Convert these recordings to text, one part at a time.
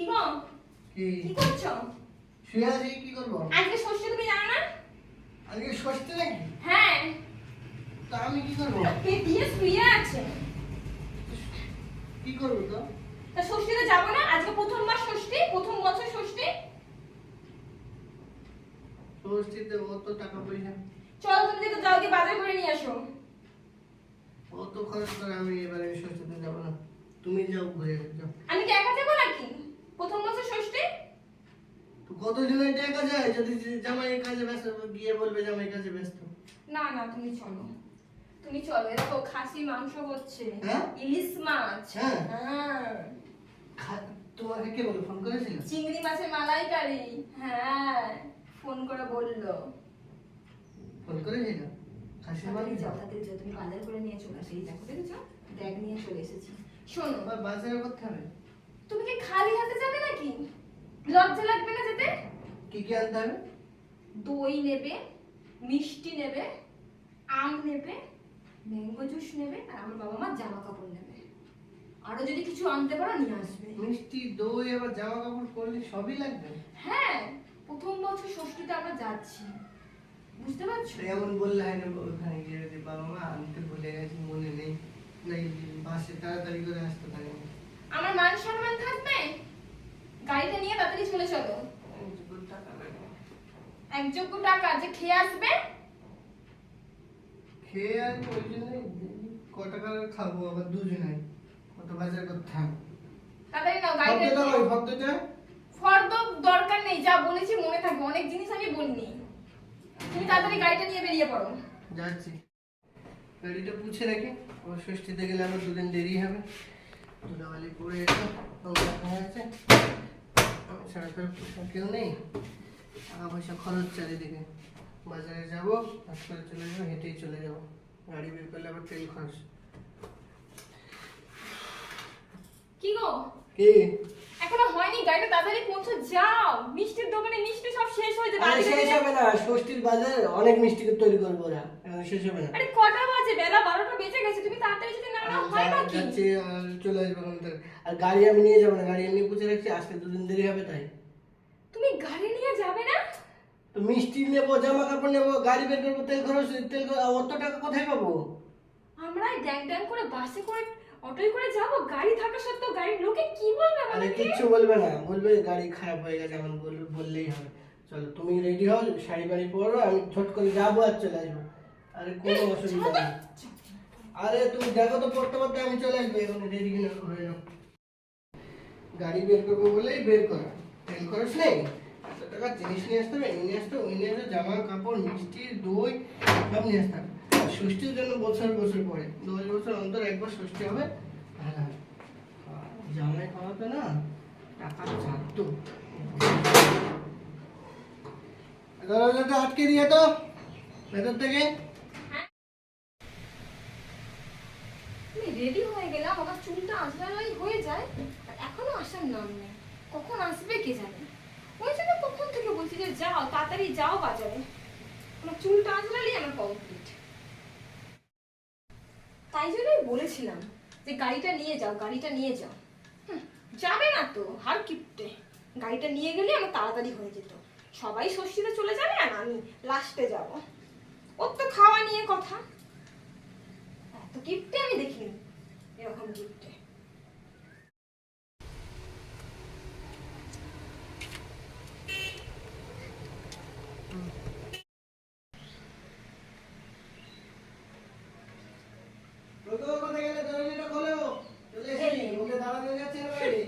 কি গো কি? কি করছ? শুয়ে আছি কি করব? আজকে ষষ্ঠী তুমি জানো না? আজকে ষষ্ঠী নাকি? হ্যাঁ। তা আমি কি করব? কে দিয়ে শুয়ে আছে? কি করব তো? তা ষষ্ঠীতে যাব না? আজকে প্রথমবার ষষ্ঠী প্রথম বছর ষষ্ঠী। ষষ্ঠীতে অত টাকা পয়সা? চলো তুমি তো যাও গিয়ে বাজার করে নিয়ে আসো। অত খরচ করে আমি এবারে ষষ্ঠীতে যাব না? তুমি যাও ঘুরে যাও। আমি কি একা প্রথম বছর ষষ্ঠী? কত জনের টাকা যায় যদি জামাই কাজে ব্যস্ত গিয়ে বলবে জামাই কাজে ব্যস্ত। না না তুমি চলো। তুমি চলো এরকম খাসি মাংস হচ্ছে। হ্যাঁ? ইলিশ মাছ। হ্যাঁ। হ্যাঁ। তোমাকে কে বলে? ফোন করেছিল? চিংড়ি মাছের মালাইকারি। হ্যাঁ ফোন করে বলল। ফোন করেছিল? খাসি মাংস? যাও তাড়াতাড়ি যাও। তুমি বাজার করে নিয়ে চলে আসো। এই দেখো দেখেছ? ব্যাগ নিয়ে চলে এসেছি। শোনো। বাজারে করতে হবে? খালি হাতে যাবে নাকি? লজ্জা লাগবে না যেতে? কি কি আনতে হবে? দই নেবে মিষ্টি নেবে আম নেবে ম্যাঙ্গো জুস নেবে আর আমার বাবা মা জামা কাপড় নেবে। আরও যদি কিছু আনতে পারো নিয়ে আসবে। মিষ্টি দই আবার জামা কাপড় করলে সবই লাগবে? হ্যাঁ প্রথম বছর ষষ্ঠীতে আমরা যাচ্ছি। বুঝতে পারছ? এমন বললে হয় না ওখানে গিয়ে বাবা মা আনতে ভুলে গেছি মনে নেই। নাই বাসে তাড়াতাড়ি করে আসতে পারি। আমার মান সম্মান থাকবে? গাড়িতে নিয়ে তাড়াতাড়ি চলে চলো। এইটুকু টাকা টাকা যে খেয়ে আসবে? খেয়ে আর ওই জন্যই ক টাকার খাব আবার দুজনে কত বাজার করতে হবে তাড়াতাড়ি নাও ওই ভক্তটা ফর্দ দরকার নেই যা বলেছি মনে থাকবে। অনেক জিনিস আমি বলিনি। তুমি তাড়াতাড়ি গাড়িটা নিয়ে বেরিয়ে পড়ো। যাচ্ছি। গাড়িটা পুছে রাখি। ও ষষ্ঠীতে গেলে আমার দুদিন দেরি হবে। ধুলাবালি পড়ে এসো নোংরা আমি ছাড়া তো কেউ নেই টাকা পয়সা খরচ চারিদিকে বাজারে যাব হাসপাতালে চলে যাব হেঁটেই চলে যাব গাড়ি বের করলে আবার তেল খরচ কি গো কি এখনও হয়নি গাড়িটা তাড়াতাড়ি পৌঁছে যাও। মিষ্টির দোকানে মিষ্টি সব শেষ হয়ে যাবে আরে শেষ হবে না ষষ্ঠীর বাজারে অনেক মিষ্টি তৈরি করব এখন শেষ হবে না। আরে কটা বাজে? বেলা বারোটা বেজে গেছে তুমি তাড়াতাড়ি যদি না নাও হয় নাকি যাচ্ছি আর চলে আসব ওখান আর গাড়ি আমি নিয়ে যাব না গাড়ি এমনি পুছে রাখছি আসতে দুদিন দেরি হবে তাই। তুমি গাড়ি নিয়ে যাবে না? তো মিষ্টি নেব জামা কাপড় নেব গাড়ি বের করব তেল খরচ তেল অত টাকা কোথায় পাবো? আমরা ড্যাং ড্যাং করে বাসে করে অটোয় করে যাব? গাড়ি থাকা সত্ত্বেও গাড়ির লোকে কি বলবে আরে আমাদেরকে কিচ্ছু বলবে না। বলবে গাড়ি খারাপ হয়ে গেছে এমন বল- বললেই হবে। চলো তুমি রেডি হও শাড়ি বাড়ি পরো আমি ছোট করে যাব আর চলে আসব। আরে কোনো অসুবিধা নেই। আরে তুমি দেখো তো পড়তে পড়তে আমি চলে আসব এখন রেডি কিনা হয়ে যাও গাড়ি বের করব বলেই বের করা। তেল খরচ নেই এত টাকার জিনিস নিয়ে আসতে হবে এই নিয়ে আসতে হবে, ওই নিয়ে আসতে জামা কাপড় মিষ্টি দই সব নিয়ে আসতে হবে। ষষ্ঠীর জন্য বছর বছর পরে। দশ বছর অন্তর একবার ষষ্ঠী হবে ভালো হবে জামাই খাওয়াতে না টাকা ছাড়তো। দরজাটা আটকে দিয়ে তো ভেতর থেকে। রেডি হয়ে গেলাম আমার চুলটা আঁচড়ালাই হয়ে যায় আর এখনও আসার নাম নেই। কখন আসবে কে জানে? ওই জন্য কখন থেকে বলছি যে যাও তাড়াতাড়ি যাও বাজারে। আমার চুলটা আঁচড়ালেই আমার কমপ্লিট তাই জন্যই বলেছিলাম যে গাড়িটা নিয়ে যাও, গাড়িটা নিয়ে যাও। যাবে না তো, হার কিপটে। গাড়িটা নিয়ে গেলে আমার তাড়াতাড়ি হয়ে যেত। সবাই ষষ্ঠীতে চলে যাবে আর আমি লাস্টে যাব। ওর তো খাওয়া নিয়ে কথা। এত কিপটে আমি দেখিনি, এরকম গিফটে টোটো কোথায় গেলে দরজাটা খোলো চলে এসেছি ওকে দাঁড়ানো যাচ্ছে না বাইরে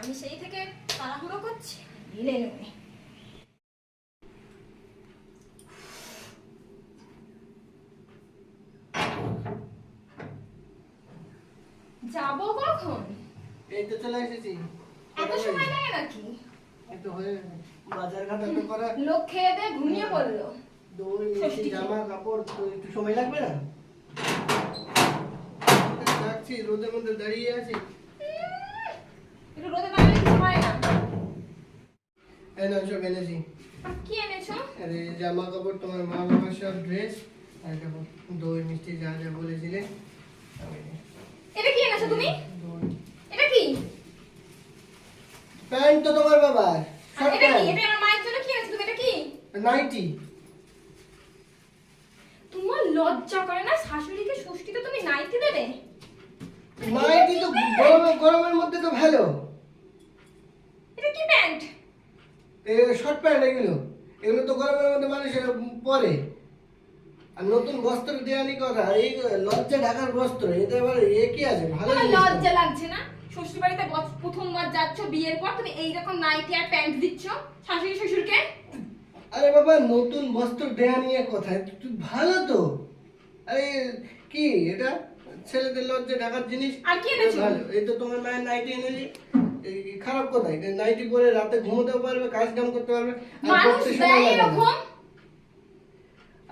আমি সেই থেকে তাড়াহুড়ো করছি ঢিলে নেবে যাব কখন? এই তো চলে এসেছি। এত সময় লাগে নাকি? এই তো হয়ে। বাজার ঘাট এত করা। লোক খেয়ে দিয়ে ঘুমিয়ে পড়ল। দই জামা কাপড় তো একটু সময় লাগবে না? যাচ্ছি রোদের মধ্যে দাঁড়িয়ে আছি। একটু রোদে দাঁড়ালে কিছু হয় না। সব এনেছি। কি এনেছো? আরে জামা কাপড় তোমার মা বাবার সব ড্রেস আর দেখো দই মিষ্টি যা যা বলেছিলে এনেছি। এটা কি এনেছো তুমি? এটা কি? প্যান্ট তো তোমার বাবার এটা কি? এটা আমার মায়ের জন্য কি এনেছো তুমি? এটা কি? নাইটি। তোমার লজ্জা করে না? শাশুড়িকে ষষ্ঠীতে তুমি নাইটি দেবে? নাইটি তো গরমে গরমের মধ্যে তো ভালো। এটা কি প্যান্ট? শর্ট প্যান্ট এগুলো। এগুলো তো গরমের মধ্যে মানুষ পরে। নতুন বস্ত্র দেওয়ানি কথা এই লজ্জা ঢাকার বস্ত্র এতে আবার এ কি আছে? ভালো। লজ্জা লাগছে না? শ্বশুর বাড়িতে প্রথমবার যাচ্ছ বিয়ের পর তুমি এইরকম নাইটি আর প্যান্ট দিচ্ছ শাশুড়ি শ্বশুরকে? আরে বাবা নতুন বস্ত্র দেয়া নিয়ে কথা ভালো তো। আরে কি এটা ছেলেদের লজ্জা ঢাকার জিনিস? আর কি এনেছো? এই তো তোমার মায়ের নাইটি এনেছি। এই খারাপ কোথায় নাইটি পরে রাতে ঘুমোতেও পারবে কাজ কাম করতে পারবে মানুষ এরকম?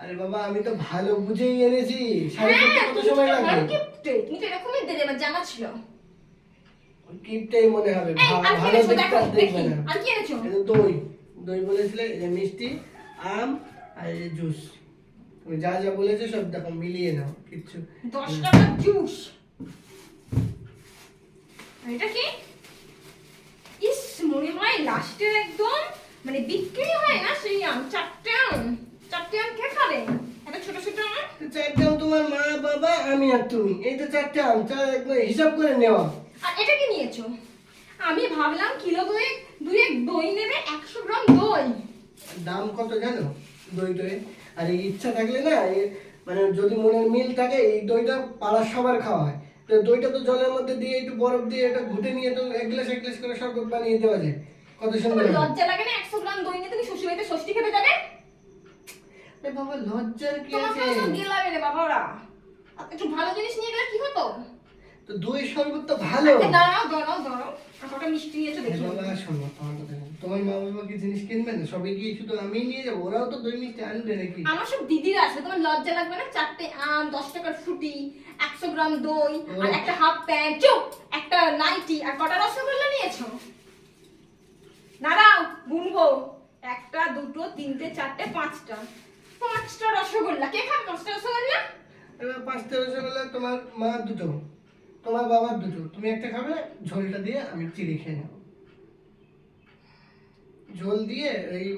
আরে বাবা আমি তো ভালো বুঝেই এনেছি। শাড়ি হ্যাঁ পরতে কত সময় লাগবে। গিফটে তুমি তো এরকমই দেবে আমার জানা ছিল। মনে হবে ভালো এনেছো? দিকটা দেখো দেখবে না। আর কি এনেছো? যে দই দই বলেছিলে মিষ্টি আম আর এই জুস। তুমি যা যা বলেছ সব দেখো মিলিয়ে নাও কিচ্ছু। দশ টাকার জুস। এটা কি? ইস মনে হয় লাস্টের একদম মানে বিক্রি হয় না সেই আম চারটে আম। চারটে আম কে খাবে? এত ছোট ছোট আম? তো আম তোমার মা বাবা আমি আর তুমি। এই তো চারটে আম চার একদম হিসাব করে নেওয়া। আর এটা কি নিয়েছো? আমি ভাবলাম কিলো দুয়েক দই নেবে একশো গ্রাম দই। দাম কত জানো? দই দই। আর এই ইচ্ছা থাকলে না মানে যদি মনের মিল থাকে এই দইটা পাড়ার সবার খাওয়া হয়। তো দইটা তো জলের মধ্যে দিয়ে একটু বরফ দিয়ে এটা ঘুটে নিয়ে তো এক গ্লাস এক গ্লাস করে শরবত বানিয়ে দেওয়া যায়। কত সুন্দর। লজ্জা লাগে না একশো গ্রাম দই নিয়ে তুমি শ্বশুর বাড়িতে ষষ্ঠী খেতে যাবে? এ বাবা লজ্জার কি আছে? তো সব গেলাবে রে বাবা ওরা। একটু ভালো জিনিস নিয়ে গেলে কি হতো? তো দই শরবত তো ভালো। আচ্ছা, দাঁড়াও দাঁড়াও দাঁড়াও। কটা মিষ্টি নিয়েছো দেখি। বাবা শোনো আমার কথা তোমার মা বাবা কি জিনিস কিনবে না? সবাই কি শুধু আমি নিয়ে যাব? ওরাও তো দই মিষ্টি আনবে নাকি? আমার সব দিদিরা আছে। তোমার লজ্জা লাগবে না? চারটে আম দশ টাকার ফুটি একশো গ্রাম দই আর একটা হাফ প্যান্ট। চুপ! একটা নাইটি। আর কটা রসগোল্লা নিয়েছো? দাঁড়াও গুনবো একটা দুটো তিনটে চারটে পাঁচটা। পাঁচটা রসগোল্লা। কে খাবে পাঁচটা রসগোল্লা? এবার পাঁচটা রসগোল্লা তোমার মা দুটো। তোমার বাবার দুটো। তুমি একটা খাবে ঝোলটা দিয়ে আমি চিড়ে খেয়ে নেব। ঝোল দিয়ে এই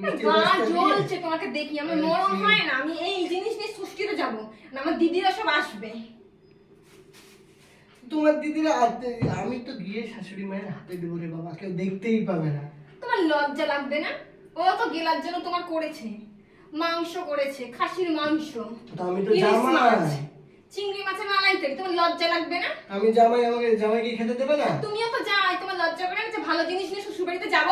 জ্বলছে তোমাকে দেখি। আমার হয় না আমি এই জিনিস নিয়ে যাব। না আমার দিদিরা সব আসবে। তোমার দিদিরা আমি তো গিয়ে শাশুড়ি মায়ের হাতে দেবো রে বাবা কেউ দেখতেই পাবে না। তোমার লজ্জা লাগবে না? ও তো গেলার জন্য তোমার করেছে। মাংস করেছে খাসির মাংস। আমি তো জামাই। চিংড়ি মাছের মালাই তৈরি তোমার লজ্জা লাগবে না? আমি জামাই আমাকে জামাই কি খেতে দেবে না? তুমিও তো যাই তোমার লজ্জা করে না যে ভালো জিনিস নিয়ে শ্বশুর বাড়িতে যাব?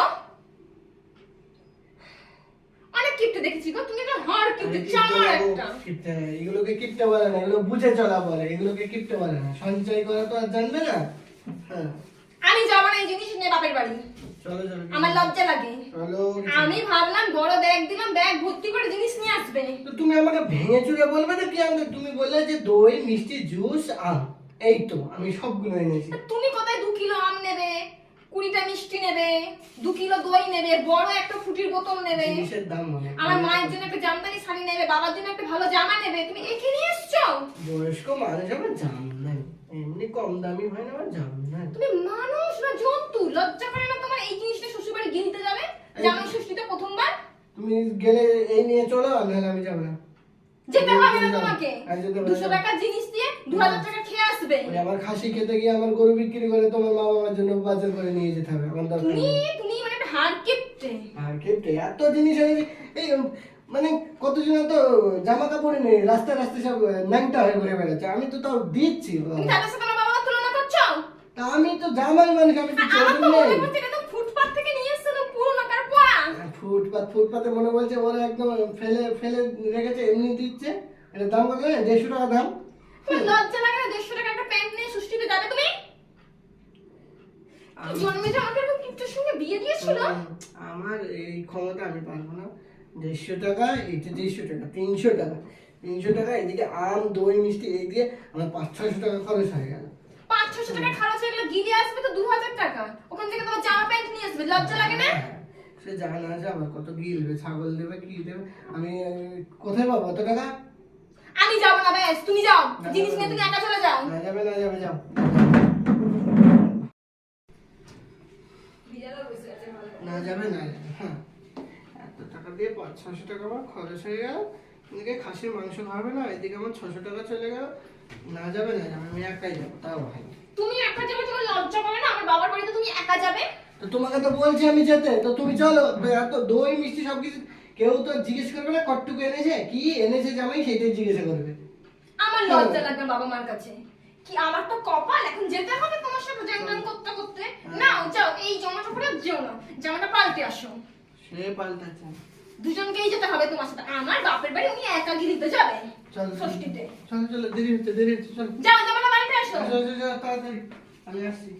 অনেক কিপ্টে দেখেছি গো তুমি একটা হাড় কিপ্টে চামার একটা। কিপটে। এগুলোকে কিপটে বলে না এগুলো বুঝে চলা বলে এগুলোকে কিপটে বলে না। সঞ্চয় করা তো আর জানবে না? হ্যাঁ। আমি যাব না এই জিনিস নিয়ে বাপের বাড়ি। আমার লজ্জা লাগে। আমি ভাবলাম বড় ব্যাগ দিলাম ব্যাগ ভর্তি করে জিনিস নিয়ে আসবে। তুমি আমাকে ভেঙে চুরে বলবে না কি আমি তুমি বললে যে দই মিষ্টি জুস আম এই তো আমি সবগুলো এনেছি। তুমি কোথায় দু কিলো আম নেবে? কুড়িটা মিষ্টি নেবে দু কিলো দই নেবে বড় একটা ফুটির বোতল নেবে। আমার মায়ের জন্য একটা জামদানি শাড়ি নেবে বাবার জন্য একটা ভালো জামা নেবে। তুমি একে নিয়ে এসছো? বয়স্ক মানুষ আমার জাম নাই এমনি কম দামি হয় না আমার জাম নাই তুমি মানুষ না জন্তু লজ্জা করে না তোমার এই জিনিসটা শ্বশুর বাড়ি কিনতে যাবে জামাই ষষ্ঠীতে প্রথমবার তুমি গেলে এই নিয়ে চলো নাহলে আমি যাব না। যেতে হবে না তোমাকে। আমি যেতে পারব দুশো না। টাকার জিনিস দিয়ে দু হাজার টাকা খেয়ে আসবে। ওই আমার খাসি খেতে গিয়ে আমার গরু বিক্রি করে তোমার মা বাবার জন্য বাজার করে নিয়ে যেতে হবে। আমার দরকার তুমি তুমি মানে কিপটে। এত জিনিস এই মানে কতজন তো জামা কাপড় নেই রাস্তায় রাস্তায় সব ন্যাংটা হয়ে ঘুরে বেড়াচ্ছে। আমি তো তাও দিচ্ছি। তুমি তাদের সাথে আমার তুলনা করছ? তা আমি তো জামাই মানুষ আমি তো আর আমার চোর তো নেই মনে হচ্ছে এটা তো ফুটপাত থেকে নিয়ে এসছে তো পুরোনো কার পড়া ফুটপাত ফুটপাতে মনে বলছে ওরা একদম ফেলে ফেলে রেখেছে এমনি দিচ্ছে। এটা দাম কত জানেন? দেড়শো টাকা দাম। লজ্জা লাগে না দেড়শো টাকা একটা প্যান্ট নিয়ে ষষ্ঠীতে যাবে তুমি? জন্মে যে আমাকে কিপ্টের সঙ্গে বিয়ে দিয়েছিল? আমার এই ক্ষমতা আমি পারব না। দেড়শো টাকা এইটা দেড়শো টাকা তিনশো টাকা। তিনশো টাকা এদিকে আম দই মিষ্টি এই দিয়ে আমার পাঁচ ছয়শো টাকা খরচ হয়ে গেল। পাঁচ ছশো টাকা খরচ হয়ে গেলে গিলে আসবে তো দু হাজার টাকা। ওখান থেকে তোমার জামা প্যান্ট নিয়ে আসবে লজ্জা লাগে না? সে জানা আছে আবার কত গিলবে ছাগল দেবে কি দেবে আমি কোথায় পাবো? অত টাকা? আমি যাব না ব্যাস তুমি যাও। জিনিস নিয়ে তুমি একা চলে যাও। না যাবে না যাবে যাও। না যাবে না হ্যাঁ। এত টাকা দিয়ে পাঁচ ছশো টাকা আমার খরচ হয়ে গেল। এদিকে খাসির মাংস খাবে না এদিকে আমার ছশো টাকা চলে গেল। না যাবে না যাবে আমি একাই যাব তাও ভাই। তুমি একা যাবে তোমার লজ্জা করে না? আমার বাবার বাড়িতে তুমি একা যাবে? তো তোমাকে তো বলছি আমি যেতে। তো তুমি চলো এত দই মিষ্টি সব কিছু কেউ তো জিজ্ঞেস করবে না কটটুকু এনেছে? কি এনেছে জামাই? সেটাই জিজ্ঞাসা করবে। আমার লজ্জা লাগবে বাবা মার কাছে। কি আমার তো কপাল? এখন যেতে হবে তোমার সাথে জ্যাংম্যান করতে করতে। না যাও এই জামাটা পরে যেও না। জামাটা পাল্টে আসো। সে পাল্টাচ্ছে। দুজনকেই যেতে হবে তোমার সাথে। আমার বাপের বাড়ি উনি একা গিরিতে যাবে চলো ষষ্ঠীতে। চলো চলো দেরি হচ্ছে দেরি হচ্ছে চলো। যাও জামাটা বাড়িতে আসো। চলো, চলো, তাড়াতাড়ি। আমি আসছি।